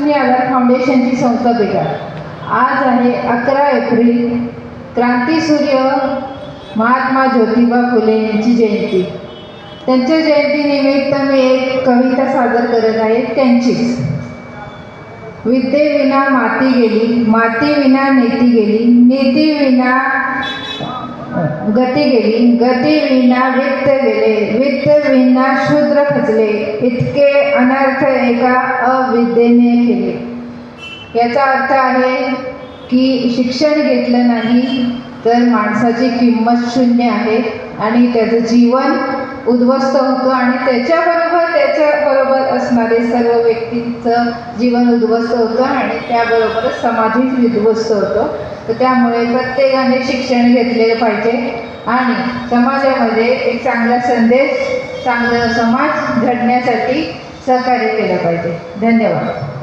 लक्ष्मी आधार फाउंडेशनची संस्थापिका आज आहे अकरा एप्रिल क्रांतीसूर्य महात्मा ज्योतिबा फुले यांची जयंती. त्यांच्या जयंतीनिमित्त मी एक कविता सादर करत आहे त्यांचीच. विद्येविना माती गेली माती विना नेती गेली नीती विना गती गेली गती विना वित्त गेले वित्त विना शूद्र खचले इतके अनर्थ एका अविद्येने केले. याचा अर्थ आहे की शिक्षण घेतलं नाही तर माणसाची किंमत शून्य आहे आणि त्याचं जीवन उद्ध्वस्त होतं आणि त्याच्याबरोबर त्याच्याबरोबर असणारे सर्व व्यक्तींचं जीवन उद्ध्वस्त होतं आणि त्याबरोबरच समाधीच उद्ध्वस्त होतं. तर त्यामुळे प्रत्येकाने शिक्षण घेतलेलं पाहिजे आणि समाजामध्ये एक चांगला संदेश चांगला समाज घडण्यासाठी सहकार्य केलं पाहिजे. धन्यवाद.